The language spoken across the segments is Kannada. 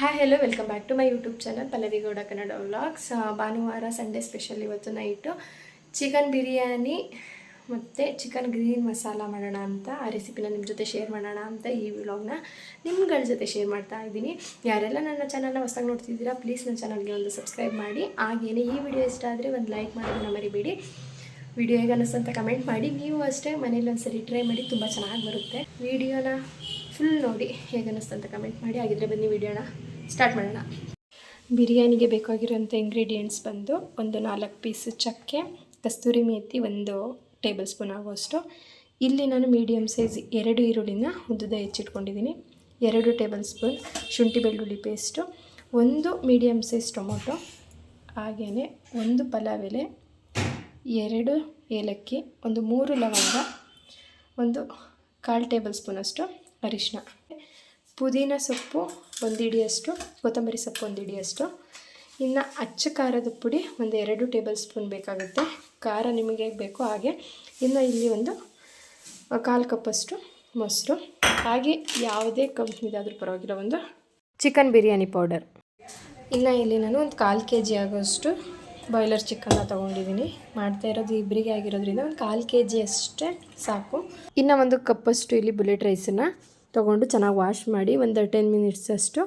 Hi hello welcome back to my YouTube channel Pallavi Gowda Kannada vlogs ಭಾನುವಾರ ಸಂಡೇ ಸ್ಪೆಷಲ್ ಇವತ್ತು ನೈಟು ಚಿಕನ್ ಬಿರಿಯಾನಿ ಮತ್ತು ಚಿಕನ್ ಗ್ರೀನ್ ಮಸಾಲ ಮಾಡೋಣ ಅಂತ, ಆ ರೆಸಿಪಿನ ನಿಮ್ಮ ಜೊತೆ ಶೇರ್ ಮಾಡೋಣ ಅಂತ ಈ ವ್ಲಾಗ್ನ ನಿಮ್ಗಳ ಜೊತೆ ಶೇರ್ ಮಾಡ್ತಾ ಇದ್ದೀನಿ. ಯಾರೆಲ್ಲ ನನ್ನ ಚಾನಲ್ನ ಹೊಸದಾಗಿ ನೋಡ್ತಿದ್ದೀರಾ ಪ್ಲೀಸ್ ನನ್ನ ಚಾನಲ್ಗೆ ಒಂದು ಸಬ್ಸ್ಕ್ರೈಬ್ ಮಾಡಿ. ಹಾಗೇನೆ ಈ ವಿಡಿಯೋ ಇಷ್ಟ ಆದರೆ ಒಂದು ಲೈಕ್ ಮಾಡೋದನ್ನ ಮರಿಬೇಡಿ. ವಿಡಿಯೋ ಹೇಗೆ ಅನ್ನಿಸ್ತು ಅಂತ ಕಮೆಂಟ್ ಮಾಡಿ. ನೀವು ಅಷ್ಟೇ ಮನೇಲಿ ಒಂದ್ಸರಿ ಟ್ರೈ ಮಾಡಿ, ತುಂಬ ಚೆನ್ನಾಗಿ ಬರುತ್ತೆ. ವಿಡಿಯೋನ ಫುಲ್ ನೋಡಿ ಹೇಗೆ ಅಂತ ಕಮೆಂಟ್ ಮಾಡಿ. ಹಾಗಿದ್ರೆ ಬನ್ನಿ ವಿಡಿಯೋನ ಸ್ಟಾರ್ಟ್ ಮಾಡೋಣ. ಬಿರಿಯಾನಿಗೆ ಬೇಕಾಗಿರೋಂಥ ಇಂಗ್ರೀಡಿಯೆಂಟ್ಸ್ ಬಂದು ಒಂದು ನಾಲ್ಕು ಪೀಸ್ ಚಕ್ಕೆ, ಕಸ್ತೂರಿ ಮೇತಿ ಒಂದು ಟೇಬಲ್ ಸ್ಪೂನ್ ಆಗುವಷ್ಟು. ಇಲ್ಲಿ ನಾನು ಮೀಡಿಯಮ್ ಸೈಜ್ ಎರಡು ಈರುಳ್ಳಿನ ಉದ್ದುದ ಹೆಚ್ಚಿಟ್ಕೊಂಡಿದ್ದೀನಿ. ಎರಡು ಟೇಬಲ್ ಸ್ಪೂನ್ ಶುಂಠಿ ಬೆಳ್ಳುಳ್ಳಿ ಪೇಸ್ಟು ಒಂದು ಮೀಡಿಯಮ್ ಸೈಜ್ ಟೊಮೊಟೊ ಹಾಗೆಯೇ ಒಂದು ಪಲಾವ್ ಎಲೆ ಎರಡು ಏಲಕ್ಕಿ, ಒಂದು ಮೂರು ಲವಂಗ, ಒಂದು ಕಾಲು ಟೇಬಲ್ ಸ್ಪೂನಷ್ಟು ಅರಿಶಿನ ಪುದೀನ ಸೊಪ್ಪು ಒಂದು ಹಿಡಿಯಷ್ಟು ಕೊತ್ತಂಬರಿ ಸೊಪ್ಪು ಒಂದು ಹಿಡಿಯಷ್ಟು ಇನ್ನು ಅಚ್ಚ ಖಾರದ ಪುಡಿ ಒಂದು ಎರಡು ಟೇಬಲ್ ಸ್ಪೂನ್ ಬೇಕಾಗುತ್ತೆ. ಖಾರ ನಿಮಗೆ ಹೇಗೆ ಬೇಕೋ ಹಾಗೆ. ಇನ್ನು ಇಲ್ಲಿ ಒಂದು ಕಾಲು ಕಪ್ಪಷ್ಟು ಮೊಸರು. ಹಾಗೆ ಯಾವುದೇ ಕಂಪ್ನಿದಾದರೂ ಪರವಾಗಿಲ್ಲ, ಒಂದು ಚಿಕನ್ ಬಿರಿಯಾನಿ ಪೌಡರ್. ಇನ್ನು ಇಲ್ಲಿ ನಾನು ಒಂದು ಕಾಲು ಕೆ ಜಿ ಆಗೋಷ್ಟು ಬಾಯ್ಲರ್ ಚಿಕನ್ನ ತೊಗೊಂಡಿದ್ದೀನಿ. ಮಾಡ್ತಾ ಇರೋದು ಇಬ್ಬರಿಗೆ ಆಗಿರೋದ್ರಿಂದ ಒಂದು ಕಾಲು ಕೆ ಜಿ ಅಷ್ಟೇ ಸಾಕು. ಇನ್ನು ಒಂದು ಕಪ್ಪಷ್ಟು ಇಲ್ಲಿ ಬುಲೆಟ್ ರೈಸನ್ನು ತೊಗೊಂಡು ಚೆನ್ನಾಗಿ ವಾಶ್ ಮಾಡಿ ಒಂದು ಟೆನ್ ಮಿನಿಟ್ಸ್ ಅಷ್ಟು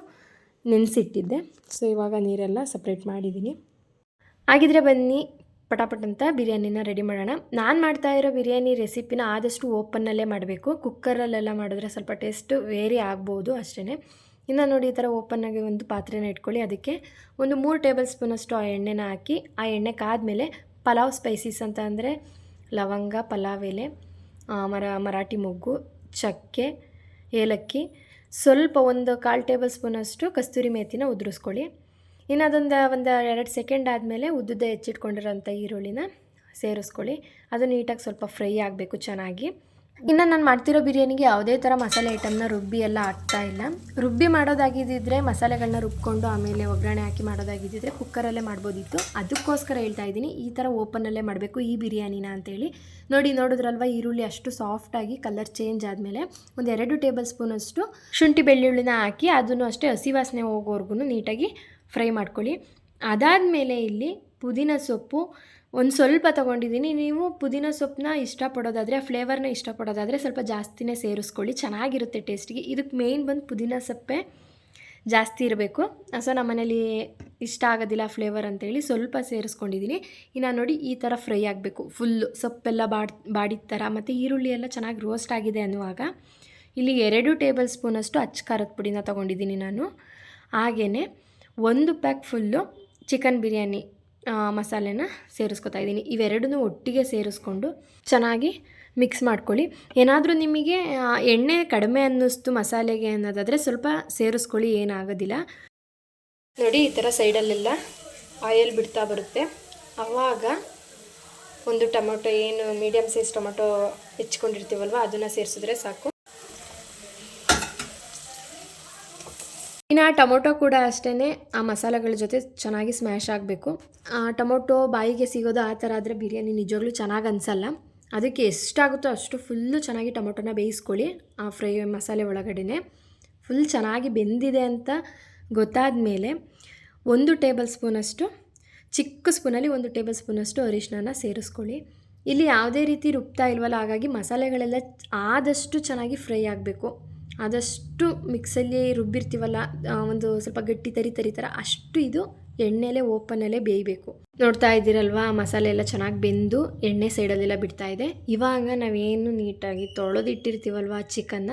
ನೆನೆಸಿಟ್ಟಿದ್ದೆ. ಸೊ ಇವಾಗ ನೀರೆಲ್ಲ ಸಪ್ರೇಟ್ ಮಾಡಿದ್ದೀನಿ ಹಾಗಿದ್ರೆ ಬನ್ನಿ, ಪಟಾಪಟ್ ಅಂತ ಬಿರಿಯಾನಿನ ರೆಡಿ ಮಾಡೋಣ. ನಾನು ಮಾಡ್ತಾ ಇರೋ ಬಿರಿಯಾನಿ ರೆಸಿಪಿನ ಆದಷ್ಟು ಓಪನ್ನಲ್ಲೇ ಮಾಡಬೇಕು. ಕುಕ್ಕರಲ್ಲೆಲ್ಲ ಮಾಡಿದ್ರೆ ಸ್ವಲ್ಪ ಟೇಸ್ಟ್ ವೇರಿ ಆಗ್ಬೋದು ಅಷ್ಟೇ ಇನ್ನು ನೋಡಿ, ಈ ಥರ ಓಪನ್ನಾಗಿ ಒಂದು ಪಾತ್ರೆನ ಇಟ್ಕೊಳ್ಳಿ. ಅದಕ್ಕೆ ಒಂದು ಮೂರು ಟೇಬಲ್ ಸ್ಪೂನಷ್ಟು ಆ ಎಣ್ಣೆನ ಹಾಕಿ, ಆ ಎಣ್ಣೆ ಕಾದಮೇಲೆ ಪಲಾವ್ ಸ್ಪೈಸೀಸ್ ಅಂತ ಅಂದರೆ ಲವಂಗ, ಪಲಾವ್ ಎಲೆ ಮರ, ಮರಾಠಿ ಮೊಗ್ಗು, ಚಕ್ಕೆ ಏಲಕ್ಕಿ, ಸ್ವಲ್ಪ ಒಂದು ಕಾಲು ಟೇಬಲ್ ಸ್ಪೂನಷ್ಟು ಕಸ್ತೂರಿ ಮೇಥಿನ ಉದುರಿಸ್ಕೊಳ್ಳಿ. ಇನ್ನು ಅದೊಂದು ಒಂದು ಎರಡು ಸೆಕೆಂಡ್ ಆದಮೇಲೆ ಉದ್ದುದ್ದ ಹೆಚ್ಚಿಟ್ಕೊಂಡಿರೋಂಥ ಈರುಳ್ಳಿನ ಸೇರಿಸ್ಕೊಳ್ಳಿ. ಅದು ನೀಟಾಗಿ ಸ್ವಲ್ಪ ಫ್ರೈ ಆಗಬೇಕು ಚೆನ್ನಾಗಿ. ಇನ್ನು ನಾನು ಮಾಡ್ತಿರೋ ಬಿರಿಯಾನಿಗೆ ಯಾವುದೇ ಥರ ಮಸಾಲೆ ಐಟಮ್ನ ರುಬ್ಬಿ ಎಲ್ಲ ಹಾಕ್ತಾ ಇಲ್ಲ. ರುಬ್ಬಿ ಮಾಡೋದಾಗಿದ್ದಿದ್ರೆ ಮಸಾಲೆಗಳನ್ನ ರುಬ್ಕೊಂಡು ಆಮೇಲೆ ಒಗ್ಗರಣೆ ಹಾಕಿ ಮಾಡೋದಾಗಿದ್ದಿದ್ರೆ ಕುಕ್ಕರಲ್ಲೇ ಮಾಡ್ಬೋದಿತ್ತು. ಅದಕ್ಕೋಸ್ಕರ ಹೇಳ್ತಾ ಇದ್ದೀನಿ, ಈ ಥರ ಓಪನಲ್ಲೇ ಮಾಡಬೇಕು ಈ ಬಿರಿಯಾನಿನ ಅಂತೇಳಿ. ನೋಡಿ, ನೋಡಿದ್ರಲ್ವ ಈರುಳ್ಳಿ ಅಷ್ಟು ಸಾಫ್ಟಾಗಿ ಕಲರ್ ಚೇಂಜ್ ಆದಮೇಲೆ ಒಂದು ಎರಡು ಟೇಬಲ್ ಸ್ಪೂನಷ್ಟು ಶುಂಠಿ ಬೆಳ್ಳುಳ್ಳಿನ ಹಾಕಿ ಅದನ್ನು ಅಷ್ಟೇ ಹಸಿ ವಾಸನೆ ಹೋಗೋವರೆಗೂ ನೀಟಾಗಿ ಫ್ರೈ ಮಾಡ್ಕೊಳ್ಳಿ. ಅದಾದಮೇಲೆ ಇಲ್ಲಿ ಪುದೀನ ಸೊಪ್ಪು ಒಂದು ಸ್ವಲ್ಪ ತೊಗೊಂಡಿದ್ದೀನಿ ನೀವು ಪುದೀನ ಸೊಪ್ಪನ್ನ ಇಷ್ಟಪಡೋದಾದರೆ, ಆ ಫ್ಲೇವರ್ನ ಇಷ್ಟಪಡೋದಾದರೆ ಸ್ವಲ್ಪ ಜಾಸ್ತಿನೇ ಸೇರಿಸ್ಕೊಳ್ಳಿ. ಚೆನ್ನಾಗಿರುತ್ತೆ ಟೇಸ್ಟಿಗೆ. ಇದಕ್ಕೆ ಮೇಯ್ನ್ ಬಂದು ಪುದೀನ ಸೊಪ್ಪೆ ಜಾಸ್ತಿ ಇರಬೇಕು. ಸೊ ನಮ್ಮನೇಲಿ ಇಷ್ಟ ಆಗೋದಿಲ್ಲ ಫ್ಲೇವರ್ ಅಂತೇಳಿ ಸ್ವಲ್ಪ ಸೇರಿಸ್ಕೊಂಡಿದ್ದೀನಿ ಇನ್ನು ನೋಡಿ ಈ ಥರ ಫ್ರೈ ಆಗಬೇಕು. ಫುಲ್ಲು ಸೊಪ್ಪೆಲ್ಲ ಬಾಡ್, ಬಾಡಿದ ಥರ ಮತ್ತು ಈರುಳ್ಳಿ ಎಲ್ಲ ಚೆನ್ನಾಗಿ ರೋಸ್ಟ್ ಆಗಿದೆ ಅನ್ನುವಾಗ ಇಲ್ಲಿ ಎರಡು ಟೇಬಲ್ ಸ್ಪೂನಷ್ಟು ಅಚ್ಚ ಖಾರದ ಪುಡಿನ ತೊಗೊಂಡಿದ್ದೀನಿ ನಾನು. ಹಾಗೆಯೇ ಒಂದು ಪ್ಯಾಕ್ ಫುಲ್ಲು ಚಿಕನ್ ಬಿರಿಯಾನಿ. ಮಸಾಲೆನ ಸೇರಿಸ್ಕೊತಾ ಇದ್ದೀನಿ. ಇವೆರಡನ್ನೂ ಒಟ್ಟಿಗೆ ಸೇರಿಸ್ಕೊಂಡು ಚೆನ್ನಾಗಿ ಮಿಕ್ಸ್ ಮಾಡ್ಕೊಳ್ಳಿ. ಏನಾದರೂ ನಿಮಗೆ ಎಣ್ಣೆ ಕಡಿಮೆ ಅನ್ನಿಸ್ತು ಮಸಾಲೆಗೆ ಅನ್ನೋದಾದರೆ ಸ್ವಲ್ಪ ಸೇರಿಸ್ಕೊಳ್ಳಿ, ಏನಾಗೋದಿಲ್ಲ. ನೋಡಿ, ಈ ಥರ ಸೈಡಲ್ಲೆಲ್ಲ ಆಯಿಲ್ ಬಿಡ್ತಾ ಬರುತ್ತೆ. ಆವಾಗ ಒಂದು ಟೊಮೊಟೊ, ಏನು ಮೀಡಿಯಮ್ ಸೈಜ್ ಟೊಮೊಟೊ ಹೆಚ್ಕೊಂಡಿರ್ತೀವಲ್ವ ಅದನ್ನು ಸೇರಿಸಿದ್ರೆ ಸಾಕು. ಇನ್ನು ಆ ಟೊಮೊಟೊ ಕೂಡ ಅಷ್ಟೇ ಆ ಮಸಾಲೆಗಳ ಜೊತೆ ಚೆನ್ನಾಗಿ ಸ್ಮ್ಯಾಶ್ ಆಗಬೇಕು. ಆ ಟೊಮೊಟೊ ಬಾಯಿಗೆ ಸಿಗೋದು ಆ ಥರ ಆದರೆ ಬಿರಿಯಾನಿ ನಿಜವಾಗ್ಲೂ ಚೆನ್ನಾಗಿ ಅನಿಸಲ್ಲ. ಅದಕ್ಕೆ ಎಷ್ಟಾಗುತ್ತೋ ಅಷ್ಟು ಫುಲ್ಲು ಚೆನ್ನಾಗಿ ಟೊಮೊಟೊನ ಬೇಯಿಸ್ಕೊಳ್ಳಿ ಆ ಫ್ರೈ ಮಸಾಲೆ ಒಳಗಡೆನೆ. ಫುಲ್ ಚೆನ್ನಾಗಿ ಬೆಂದಿದೆ ಅಂತ ಗೊತ್ತಾದ ಮೇಲೆ ಒಂದು ಟೇಬಲ್ ಸ್ಪೂನಷ್ಟು ಚಿಕ್ಕ ಸ್ಪೂನಲ್ಲಿ ಒಂದು ಟೇಬಲ್ ಸ್ಪೂನಷ್ಟು ಅರಿಶಿನ ಸೇರಿಸ್ಕೊಳ್ಳಿ. ಇಲ್ಲಿ ಯಾವುದೇ ರೀತಿ ರುಬ್ತಾ ಇಲ್ವಲ್ಲ, ಹಾಗಾಗಿ ಮಸಾಲೆಗಳೆಲ್ಲ ಆದಷ್ಟು ಚೆನ್ನಾಗಿ ಫ್ರೈ ಆಗಬೇಕು. ಆದಷ್ಟು ಮಿಕ್ಸಲ್ಲಿ ರುಬ್ಬಿರ್ತೀವಲ್ಲ ಒಂದು ಸ್ವಲ್ಪ ಗಟ್ಟಿ ತರಿ ತರಿ ಅಷ್ಟು ಇದು ಎಣ್ಣೆಲೇ ಓಪನಲ್ಲೇ ಬೇಯಬೇಕು. ನೋಡ್ತಾ ಇದ್ದೀರಲ್ವಾ, ಮಸಾಲೆ ಎಲ್ಲ ಚೆನ್ನಾಗಿ ಬೆಂದು ಎಣ್ಣೆ ಸೈಡಲ್ಲೆಲ್ಲ ಬಿಡ್ತಾ ಇದೆ. ಇವಾಗ ನಾವೇನು ನೀಟಾಗಿ ತೊಳೆದಿಟ್ಟಿರ್ತೀವಲ್ವ ಚಿಕನ್ನ,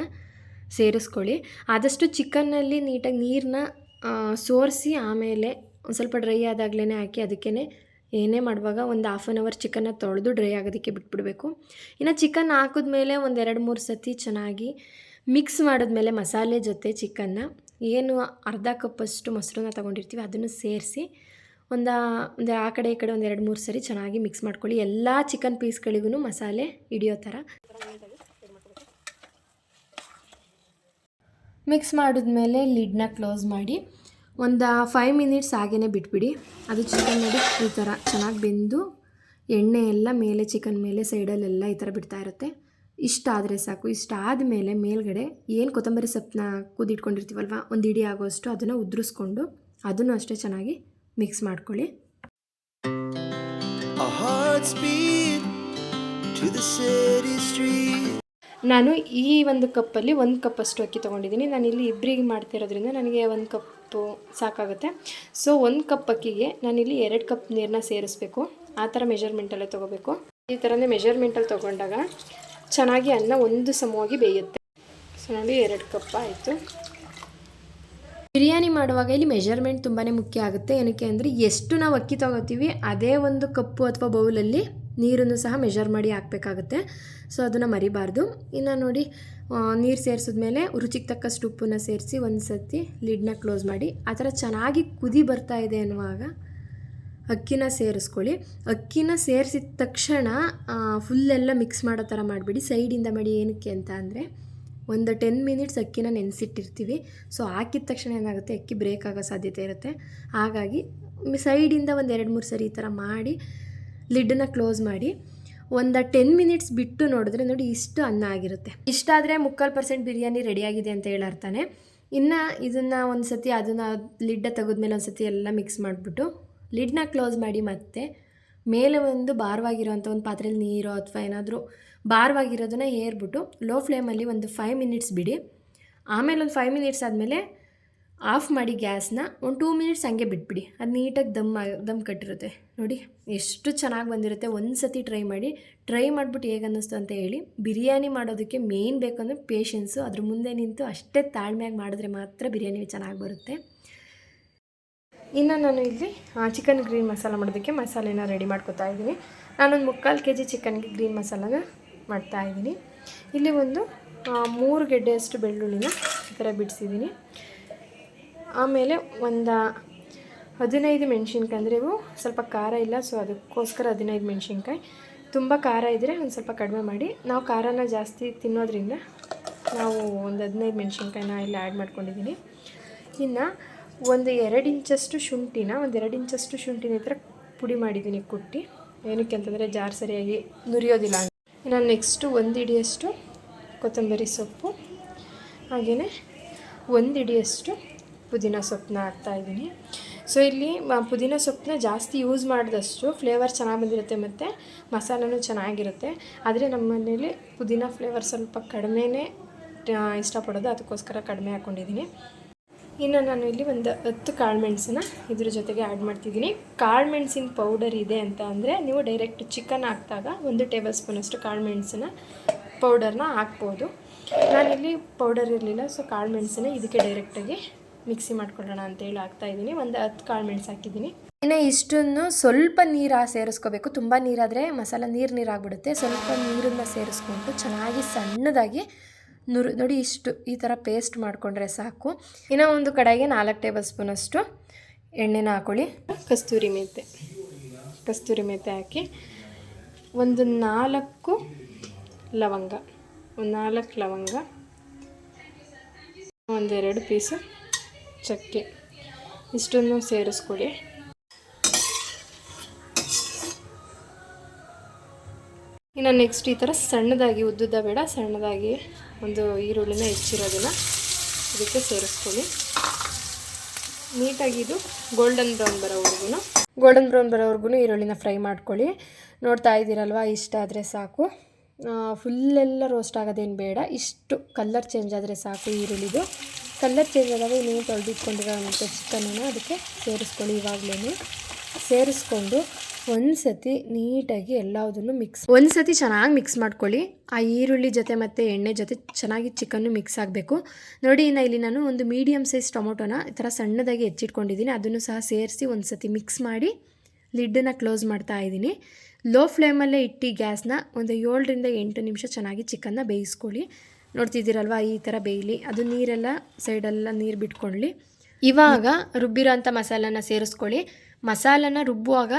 ಸೇರಿಸ್ಕೊಳ್ಳಿ. ಆದಷ್ಟು ಚಿಕನ್ನಲ್ಲಿ ನೀಟಾಗಿ ನೀರನ್ನ ಸೋರಿಸಿ ಆಮೇಲೆ ಒಂದು ಸ್ವಲ್ಪ ಡ್ರೈ ಆದಾಗಲೇ ಹಾಕಿ ಅದಕ್ಕೇ ಏನೇ ಮಾಡುವಾಗ ಒಂದು ಹಾಫ್ ಆನ್ ಅವರ್ ಚಿಕನ್ನ ತೊಳೆದು ಡ್ರೈ ಆಗೋದಕ್ಕೆ ಬಿಟ್ಬಿಡಬೇಕು. ಇನ್ನು ಚಿಕನ್ ಹಾಕಿದ್ಮೇಲೆ ಒಂದು ಎರಡು ಮೂರು ಸತಿ ಚೆನ್ನಾಗಿ ಮಿಕ್ಸ್ ಮಾಡಿದ್ಮೇಲೆ ಮಸಾಲೆ ಜೊತೆ ಚಿಕನ್ನ, ಏನು ಅರ್ಧ ಕಪ್ಪಷ್ಟು ಮೊಸರನ್ನ ತೊಗೊಂಡಿರ್ತೀವಿ ಅದನ್ನು ಸೇರಿಸಿ ಒಂದು ಒಂದು ಆ ಕಡೆ ಈ ಕಡೆ ಒಂದು ಎರಡು ಮೂರು ಸರಿ ಚೆನ್ನಾಗಿ ಮಿಕ್ಸ್ ಮಾಡ್ಕೊಳ್ಳಿ. ಎಲ್ಲ ಚಿಕನ್ ಪೀಸ್ಗಳಿಗೂ ಮಸಾಲೆ ಹಿಡಿಯೋ ಥರ. ಮಿಕ್ಸ್ ಮಾಡಿದ್ಮೇಲೆ ಲಿಡ್ನ ಕ್ಲೋಸ್ ಮಾಡಿ ಒಂದು ಫೈವ್ ಮಿನಿಟ್ಸ್ ಹಾಗೇ ಬಿಟ್ಬಿಡಿ. ಅದು ಚಿಕನ್ ನೋಡಿ ಈ ಥರ ಚೆನ್ನಾಗಿ ಬೆಂದು ಎಣ್ಣೆ ಎಲ್ಲ ಮೇಲೆ ಚಿಕನ್ ಮೇಲೆ ಸೈಡಲ್ಲೆಲ್ಲ ಈ ಥರ ಬಿಡ್ತಾ ಇರುತ್ತೆ. ಇಷ್ಟ ಆದರೆ ಸಾಕು. ಇಷ್ಟ ಆದಮೇಲೆ ಮೇಲ್ಗಡೆ ಏನು ಕೊತ್ತಂಬರಿ ಸೊಪ್ಪನ್ನ ಕುದಿಟ್ಕೊಂಡಿರ್ತೀವಲ್ವ ಒಂದು ಇಡಿ ಆಗೋಷ್ಟು ಅದನ್ನು ಉದುರಿಸ್ಕೊಂಡು ಅದನ್ನು ಅಷ್ಟೇ ಚೆನ್ನಾಗಿ ಮಿಕ್ಸ್ ಮಾಡ್ಕೊಳ್ಳಿ. ನಾನು ಈ ಒಂದು ಕಪ್ಪಲ್ಲಿ ಒಂದು ಕಪ್ಪಷ್ಟು ಅಕ್ಕಿ ತೊಗೊಂಡಿದ್ದೀನಿ. ನಾನು ಇಲ್ಲಿ ಇಬ್ಬರಿಗೆ ಮಾಡ್ತಿರೋದ್ರಿಂದ ನನಗೆ ಒಂದು ಕಪ್ಪು ಸಾಕಾಗುತ್ತೆ. ಸೊ ಒಂದು ಕಪ್ ಅಕ್ಕಿಗೆ ನಾನಿಲ್ಲಿ ಎರಡು ಕಪ್ ನೀರನ್ನ ಸೇರಿಸ್ಬೇಕು. ಆ ಥರ ಮೆಜರ್ಮೆಂಟಲ್ಲೇ ತೊಗೋಬೇಕು. ಈ ಥರನೇ ಮೆಜರ್ಮೆಂಟಲ್ಲಿ ತೊಗೊಂಡಾಗ ಚೆನ್ನಾಗಿ ಅನ್ನ ಒಂದು ಸಮವಾಗಿ ಬೇಯುತ್ತೆ. ಸೊ ನೋಡಿ ಎರಡು ಕಪ್ ಆಯಿತು. ಬಿರಿಯಾನಿ ಮಾಡುವಾಗ ಇಲ್ಲಿ ಮೆಷರ್ಮೆಂಟ್ ತುಂಬಾ ಮುಖ್ಯ ಆಗುತ್ತೆ. ಏನಕ್ಕೆ ಅಂದರೆ ಎಷ್ಟು ನಾವು ಅಕ್ಕಿ ತೊಗೋತೀವಿ, ಅದೇ ಒಂದು ಕಪ್ಪು ಅಥವಾ ಬೌಲಲ್ಲಿ ನೀರನ್ನು ಸಹ ಮೆಷರ್ ಮಾಡಿ ಹಾಕಬೇಕಾಗುತ್ತೆ. ಸೊ ಅದನ್ನು ಮರಿಬಾರ್ದು. ಇನ್ನು ನೋಡಿ ನೀರು ಸೇರಿಸಿದ್ಮೇಲೆ ರುಚಿಗೆ ತಕ್ಕಷ್ಟು ಉಪ್ಪನ್ನು ಸೇರಿಸಿ ಒಂದು ಸತಿ ಲಿಡ್ನ ಕ್ಲೋಸ್ ಮಾಡಿ. ಆ ಥರ ಚೆನ್ನಾಗಿ ಕುದಿ ಬರ್ತಾ ಇದೆ ಅನ್ನುವಾಗ ಅಕ್ಕಿನ ಸೇರಿಸ್ಕೊಳ್ಳಿ. ಅಕ್ಕಿನ ಸೇರಿಸಿದ ತಕ್ಷಣ ಫುಲ್ಲೆಲ್ಲ ಮಿಕ್ಸ್ ಮಾಡೋ ಥರ ಮಾಡಿಬಿಡಿ. ಸೈಡಿಂದ ಮಾಡಿ ಏನಕ್ಕೆ ಅಂತ ಅಂದರೆ, ಒಂದು ಟೆನ್ ಮಿನಿಟ್ಸ್ ಅಕ್ಕಿನ ನೆನೆಸಿಟ್ಟಿರ್ತೀವಿ. ಸೊ ಹಾಕಿದ ತಕ್ಷಣ ಏನಾಗುತ್ತೆ? ಅಕ್ಕಿ ಬ್ರೇಕ್ ಆಗೋ ಸಾಧ್ಯತೆ ಇರುತ್ತೆ. ಹಾಗಾಗಿ ಸೈಡಿಂದ ಒಂದು ಎರಡು ಮೂರು ಸರಿ ಈ ಥರ ಮಾಡಿ ಲಿಡ್ಡನ್ನ ಕ್ಲೋಸ್ ಮಾಡಿ, ಒಂದು ಟೆನ್ ಮಿನಿಟ್ಸ್ ಬಿಟ್ಟು ನೋಡಿದ್ರೆ ನೋಡಿ ಇಷ್ಟು ಅನ್ನ ಆಗಿರುತ್ತೆ. ಇಷ್ಟಾದರೆ ಮುಕ್ಕಾಲು ಪರ್ಸೆಂಟ್ ಬಿರಿಯಾನಿ ರೆಡಿಯಾಗಿದೆ ಅಂತ ಹೇಳರ್ತಾನೆ ಇನ್ನು ಇದನ್ನು ಒಂದು ಸತಿ ಅದನ್ನು ಲಿಡ್ಡ ತೆಗೆದ್ಮೇಲೆ ಒಂದು ಸತಿ ಎಲ್ಲ ಮಿಕ್ಸ್ ಮಾಡಿಬಿಟ್ಟು ಲಿಡ್ನ ಕ್ಲೋಸ್ ಮಾಡಿ ಮತ್ತೆ ಮೇಲೆ ಒಂದು ಭಾರವಾಗಿರೋಂಥ ಒಂದು ಪಾತ್ರೆಯಲ್ಲಿ ನೀರು ಅಥವಾ ಏನಾದರೂ ಭಾರವಾಗಿರೋದನ್ನ ಏರ್ಬಿಟ್ಟು ಲೋ ಫ್ಲೇಮಲ್ಲಿ ಒಂದು ಫೈವ್ ಮಿನಿಟ್ಸ್ ಬಿಡಿ. ಆಮೇಲೆ ಒಂದು ಫೈವ್ ಮಿನಿಟ್ಸ್ ಆದಮೇಲೆ ಆಫ್ ಮಾಡಿ ಗ್ಯಾಸ್ನ ಒಂದು ಟೂ ಮಿನಿಟ್ಸ್ ಹಂಗೆ ಬಿಟ್ಬಿಡಿ. ಅದು ನೀಟಾಗಿ ದಮ್ ದಮ್ ಕಟ್ಟಿರುತ್ತೆ. ನೋಡಿ, ಎಷ್ಟು ಚೆನ್ನಾಗಿ ಬಂದಿರುತ್ತೆ. ಒಂದು ಸತಿ ಟ್ರೈ ಮಾಡಿ ಟ್ರೈ ಮಾಡಿಬಿಟ್ಟು ಹೇಗೆ ಅನ್ನಿಸ್ತು ಅಂತ ಹೇಳಿ ಬಿರಿಯಾನಿ ಮಾಡೋದಕ್ಕೆ ಮೇಯ್ನ್ ಬೇಕಂದ್ರೆ ಪೇಷನ್ಸು ಅದ್ರ ಮುಂದೆ ನಿಂತು ಅಷ್ಟೇ ತಾಳ್ಮೆಯಾಗಿ ಮಾಡಿದ್ರೆ ಮಾತ್ರ ಬಿರಿಯಾನಿ ಚೆನ್ನಾಗಿ ಬರುತ್ತೆ. ಇನ್ನು ನಾನು ಇಲ್ಲಿ ಚಿಕನ್ ಗ್ರೀನ್ ಮಸಾಲ ಮಾಡೋದಕ್ಕೆ ಮಸಾಲೆನ ರೆಡಿ ಮಾಡ್ಕೊತಾ ಇದ್ದೀನಿ. ನಾನೊಂದು ಮುಕ್ಕಾಲು ಕೆ ಜಿ ಚಿಕನ್ಗೆ ಗ್ರೀನ್ ಮಸಾಲನ ಮಾಡ್ತಾ ಇದ್ದೀನಿ. ಇಲ್ಲಿ ಒಂದು ಮೂರು ಗೆಡ್ಡೆಯಷ್ಟು ಬೆಳ್ಳುಳ್ಳಿನ ಈ ಥರ ಬಿಡಿಸಿದ್ದೀನಿ. ಆಮೇಲೆ ಒಂದು ಹದಿನೈದು ಮೆಣಸಿನ್ಕಾಯಿ, ಅಂದರೆ ಇವು ಸ್ವಲ್ಪ ಖಾರ ಇಲ್ಲ ಸೊ ಅದಕ್ಕೋಸ್ಕರ ಹದಿನೈದು ಮೆಣಸಿನ್ಕಾಯಿ. ತುಂಬ ಖಾರ ಇದ್ದರೆ ಒಂದು ಸ್ವಲ್ಪ ಕಡಿಮೆ ಮಾಡಿ. ನಾವು ಖಾರನ ಜಾಸ್ತಿ ತಿನ್ನೋದ್ರಿಂದ ನಾವು ಒಂದು ಹದಿನೈದು ಮೆಣಸಿನ್ಕಾಯಿನ ಇಲ್ಲಿ ಆ್ಯಡ್ ಮಾಡ್ಕೊಂಡಿದ್ದೀನಿ. ಇನ್ನು ಒಂದು ಎರಡು ಇಂಚಷ್ಟು ಶುಂಠಿನ, ಒಂದು ಎರಡು ಇಂಚಷ್ಟು ಶುಂಠಿನ ಹತ್ರ ಪುಡಿ ಮಾಡಿದ್ದೀನಿ ಕುಟ್ಟಿ. ಏನಕ್ಕೆ ಅಂತಂದರೆ ಜಾರ್ ಸರಿಯಾಗಿ ನುರಿಯೋದಿಲ್ಲ ಇನ್ನು ನೆಕ್ಸ್ಟು ಒಂದು ಹಿಡಿಯಷ್ಟು ಕೊತ್ತಂಬರಿ ಸೊಪ್ಪು. ಹಾಗೆಯೇ ಒಂದು ಹಿಡಿಯಷ್ಟು ಪುದೀನ ಸೊಪ್ಪನ್ನ ಹಾಕ್ತಾಯಿದ್ದೀನಿ ಸೊ ಇಲ್ಲಿ ಪುದೀನ ಸೊಪ್ಪನ್ನ ಜಾಸ್ತಿ ಯೂಸ್ ಮಾಡಿದಷ್ಟು ಫ್ಲೇವರ್ ಚೆನ್ನಾಗಿ ಬಂದಿರುತ್ತೆ ಮತ್ತು ಮಸಾಲನೂ ಚೆನ್ನಾಗಿರುತ್ತೆ. ಆದರೆ ನಮ್ಮ ಮನೇಲಿ ಪುದೀನ ಫ್ಲೇವರ್ ಸ್ವಲ್ಪ ಕಡಿಮೆನೇ ಇಷ್ಟಪಡೋದು, ಅದಕ್ಕೋಸ್ಕರ ಕಡಿಮೆ ಹಾಕ್ಕೊಂಡಿದ್ದೀನಿ ಇನ್ನು ನಾನು ಇಲ್ಲಿ ಒಂದು ಹತ್ತು ಕಾಳು ಮೆಣಸನ್ನ ಇದ್ರ ಜೊತೆಗೆ ಆ್ಯಡ್ ಮಾಡ್ತಿದ್ದೀನಿ. ಕಾಳು ಮೆಣಸಿನ ಪೌಡರ್ ಇದೆ ಅಂತ ಅಂದರೆ ನೀವು ಡೈರೆಕ್ಟ್ ಚಿಕನ್ ಹಾಕಿದಾಗ ಒಂದು ಟೇಬಲ್ ಸ್ಪೂನಷ್ಟು ಕಾಳು ಮೆಣಸನ್ನ ಪೌಡರ್ನ ಹಾಕ್ಬೋದು. ನಾನಿಲ್ಲಿ ಪೌಡರ್ ಇರಲಿಲ್ಲ ಸೊ ಕಾಳು ಮೆಣಸನ್ನ ಇದಕ್ಕೆ ಡೈರೆಕ್ಟಾಗಿ ಮಿಕ್ಸಿ ಮಾಡ್ಕೊಳ್ಳೋಣ ಅಂತೇಳಿ ಹಾಕ್ತಾಯಿದ್ದೀನಿ ಒಂದು ಹತ್ತು ಕಾಳು ಮೆಣಸು ಹಾಕಿದ್ದೀನಿ. ಇನ್ನು ಇಷ್ಟನ್ನು ಸ್ವಲ್ಪ ನೀರು ಸೇರಿಸ್ಕೋಬೇಕು. ತುಂಬ ನೀರಾದರೆ ಮಸಾಲ ನೀರು ನೀರು ಆಗಿಬಿಡುತ್ತೆ. ಸ್ವಲ್ಪ ನೀರನ್ನು ಸೇರಿಸ್ಕೊಂಡು ಚೆನ್ನಾಗಿ ಸಣ್ಣದಾಗಿ ನುರು, ನೋಡಿ ಇಷ್ಟು, ಈ ಥರ ಪೇಸ್ಟ್ ಮಾಡಿಕೊಂಡ್ರೆ ಸಾಕು. ಇನ್ನು ಒಂದು ಕಡೆಗೆ ನಾಲ್ಕು ಟೇಬಲ್ ಸ್ಪೂನಷ್ಟು ಎಣ್ಣೆನ ಹಾಕೊಳ್ಳಿ. ಕಸ್ತೂರಿ ಮೆಂತೆ. ಕಸ್ತೂರಿ ಮೆಂತೆ ಹಾಕಿ ಒಂದು ನಾಲ್ಕು ಲವಂಗ, ಒಂದು ನಾಲ್ಕು ಲವಂಗ, ಒಂದೆರಡು ಪೀಸು ಚಕ್ಕೆ. ಇಷ್ಟನ್ನು ಸೇರಿಸ್ಕೊಡಿ. ಇನ್ನು ನೆಕ್ಸ್ಟ್ ಈ ಥರ ಸಣ್ಣದಾಗಿ ಉದ್ದುದ್ದ ಬೇಡ, ಸಣ್ಣದಾಗಿ ಒಂದು ಈರುಳ್ಳಿನ ಹೆಚ್ಚಿರೋದನ್ನು ಇದಕ್ಕೆ ಸೇರಿಸ್ಕೊಳ್ಳಿ. ನೀಟಾಗಿ ಇದು ಗೋಲ್ಡನ್ ಬ್ರೌನ್ ಬರೋವರೆಗೂ ಗೋಲ್ಡನ್ ಬ್ರೌನ್ ಬರೋವರೆಗೂ ಈರುಳ್ಳಿನ ಫ್ರೈ ಮಾಡ್ಕೊಳ್ಳಿ. ನೋಡ್ತಾ ಇದ್ದೀರಲ್ವ, ಇಷ್ಟ ಆದರೆ ಸಾಕು. ಫುಲ್ಲೆಲ್ಲ ರೋಸ್ಟ್ ಆಗೋದೇನು ಬೇಡ, ಇಷ್ಟು ಕಲ್ಲರ್ ಚೇಂಜ್ ಆದರೆ ಸಾಕು ಈರುಳ್ಳಿದು. ಕಲ್ಲರ್ ಚೇಂಜ್ ಆದಾಗ ನೀವು ತೊಳೆದಿಟ್ಕೊಂಡಿರೋ ಚಿಕನನ್ನು ಅದಕ್ಕೆ ಸೇರಿಸ್ಕೊಳ್ಳಿ ಇವಾಗಲೇ ಸೇರಿಸ್ಕೊಂಡು ಒಂದು ಸತಿ ನೀಟಾಗಿ ಎಲ್ಲದನ್ನು ಮಿಕ್ಸ್ ಒಂದು ಸತಿ ಚೆನ್ನಾಗಿ ಮಿಕ್ಸ್ ಮಾಡ್ಕೊಳ್ಳಿ. ಆ ಈರುಳ್ಳಿ ಜೊತೆ ಮತ್ತು ಎಣ್ಣೆ ಜೊತೆ ಚೆನ್ನಾಗಿ ಚಿಕನ್ನು ಮಿಕ್ಸ್ ಆಗಬೇಕು. ನೋಡಿ, ಇನ್ನು ಇಲ್ಲಿ ನಾನು ಒಂದು ಮೀಡಿಯಮ್ ಸೈಜ್ ಟೊಮೊಟೊನ ಈ ಥರ ಸಣ್ಣದಾಗಿ ಹೆಚ್ಚಿಟ್ಕೊಂಡಿದ್ದೀನಿ. ಅದನ್ನು ಸಹ ಸೇರಿಸಿ ಒಂದು ಸತಿ ಮಿಕ್ಸ್ ಮಾಡಿ ಲಿಡ್ಡನ್ನು ಕ್ಲೋಸ್ ಮಾಡ್ತಾ ಇದ್ದೀನಿ. ಲೋ ಫ್ಲೇಮಲ್ಲೇ ಇಟ್ಟು ಗ್ಯಾಸ್ನ ಒಂದು ಏಳರಿಂದ ಎಂಟು ನಿಮಿಷ ಚೆನ್ನಾಗಿ ಚಿಕನ್ನ ಬೇಯಿಸ್ಕೊಳ್ಳಿ. ನೋಡ್ತಿದ್ದೀರಲ್ವ ಈ ಥರ ಬೇಯಲಿ. ಅದು ನೀರೆಲ್ಲ ಸೈಡೆಲ್ಲ ನೀರು ಬಿಟ್ಕೊಳ್ಳಿ. ಇವಾಗ ರುಬ್ಬಿರೋ ಅಂಥ ಮಸಾಲನ ಸೇರಿಸ್ಕೊಳ್ಳಿ. ಮಸಾಲನ ರುಬ್ಬುವಾಗ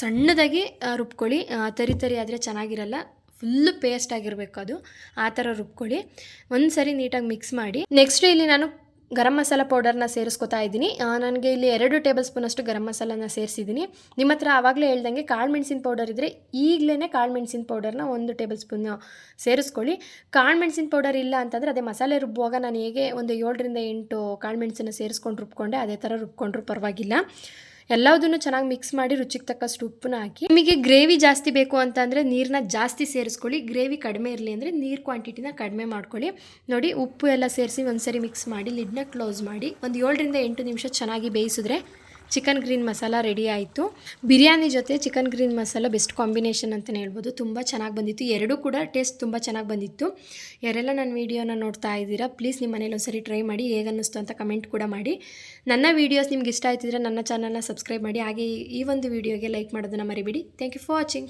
ಸಣ್ಣದಾಗಿ ರುಬ್ಕೊಳ್ಳಿ. ತರಿ ತರಿ ಆದರೆ ಚೆನ್ನಾಗಿರಲ್ಲ. ಫುಲ್ಲು ಪೇಸ್ಟ್ ಆಗಿರಬೇಕು ಅದು. ಆ ಥರ ರುಬ್ಕೊಳ್ಳಿ. ಒಂದು ಸರಿ ನೀಟಾಗಿ ಮಿಕ್ಸ್ ಮಾಡಿ. ನೆಕ್ಸ್ಟ್ ಇಲ್ಲಿ ನಾನು ಗರಂ ಮಸಾಲ ಪೌಡರ್ನ ಸೇರಿಸ್ಕೊತಾ ಇದ್ದೀನಿ. ನನಗೆ ಇಲ್ಲಿ ಎರಡು ಟೇಬಲ್ ಸ್ಪೂನಷ್ಟು ಗರಂ ಮಸಾಲನ ಸೇರಿಸಿದ್ದೀನಿ. ನಿಮ್ಮ ಹತ್ರ ಆವಾಗಲೇ ಹೇಳ್ದಂಗೆ ಕಾಳು ಮೆಣಸಿನ ಪೌಡರ್ ಇದ್ದರೆ ಈಗಲೇ ಕಾಳು ಮೆಣಸಿನ ಪೌಡರ್ನ ಒಂದು ಟೇಬಲ್ ಸ್ಪೂನ್ ಸೇರಿಸ್ಕೊಳ್ಳಿ. ಕಾಳು ಮೆಣಸಿನ ಪೌಡರ್ ಇಲ್ಲ ಅಂತಂದರೆ ಅದೇ ಮಸಾಲೆ ರುಬ್ಬುವಾಗ ನಾನು ಹೇಗೆ ಒಂದು ಏಳರಿಂದ ಎಂಟು ಕಾಳು ಮೆಣಸನ್ನು ಸೇರಿಸ್ಕೊಂಡು ರುಬ್ಕೊಂಡೆ, ಅದೇ ಥರ ರುಬ್ಕೊಂಡ್ರೂ ಪರವಾಗಿಲ್ಲ. ಎಲ್ಲದನ್ನು ಚೆನ್ನಾಗಿ ಮಿಕ್ಸ್ ಮಾಡಿ ರುಚಿಗೆ ತಕ್ಕಷ್ಟು ಉಪ್ಪನ್ನ ಹಾಕಿ. ನಿಮಗೆ ಗ್ರೇವಿ ಜಾಸ್ತಿ ಬೇಕು ಅಂತಂದರೆ ನೀರನ್ನ ಜಾಸ್ತಿ ಸೇರಿಸ್ಕೊಳ್ಳಿ. ಗ್ರೇವಿ ಕಡಿಮೆ ಇರಲಿ ಅಂದರೆ ನೀರು ಕ್ವಾಂಟಿಟಿನ ಕಡಿಮೆ ಮಾಡ್ಕೊಳ್ಳಿ. ನೋಡಿ, ಉಪ್ಪು ಎಲ್ಲ ಸೇರಿಸಿ ಒಂದ್ಸರಿ ಮಿಕ್ಸ್ ಮಾಡಿ ಲಿಡ್ನ ಕ್ಲೋಸ್ ಮಾಡಿ, ಒಂದು ಏಳರಿಂದ ಎಂಟು ನಿಮಿಷ ಚೆನ್ನಾಗಿ ಬೇಯಿಸಿದ್ರೆ ಚಿಕನ್ ಗ್ರೀನ್ ಮಸಾಲ ರೆಡಿ ಆಯಿತು. ಬಿರಿಯಾನಿ ಜೊತೆ chicken green masala best combination ಅಂತಲೇ ಹೇಳ್ಬೋದು. ತುಂಬ ಚೆನ್ನಾಗಿ ಬಂದಿತ್ತು. ಎರಡೂ ಕೂಡ ಟೇಸ್ಟ್ ತುಂಬ ಚೆನ್ನಾಗಿ ಬಂದಿತ್ತು. ಯಾರೆಲ್ಲ ನನ್ನ ವೀಡಿಯೋನ ನೋಡ್ತಾ ಇದ್ದೀರಾ, ಪ್ಲೀಸ್ ನಿಮ್ಮ ಮನೇಲಿ ಒಂದ್ಸರಿ ಟ್ರೈ ಮಾಡಿ. ಹೇಗೆ ಅನ್ನಿಸ್ತು ಅಂತ ಕಮೆಂಟ್ ಕೂಡ ಮಾಡಿ. ನನ್ನ ವೀಡಿಯೋಸ್ ನಿಮ್ಗೆ ಇಷ್ಟ ಆಯ್ತಿದ್ರೆ ನನ್ನ ಚಾನಲ್ನ ಸಬ್ಸ್ಕ್ರೈಬ್ ಮಾಡಿ. ಹಾಗೆ ಈ- ಒಂದು ವೀಡಿಯೋಗೆ ಲೈಕ್ ಮಾಡೋದನ್ನು ಮರಿಬೇಡಿ. Thank you for watching.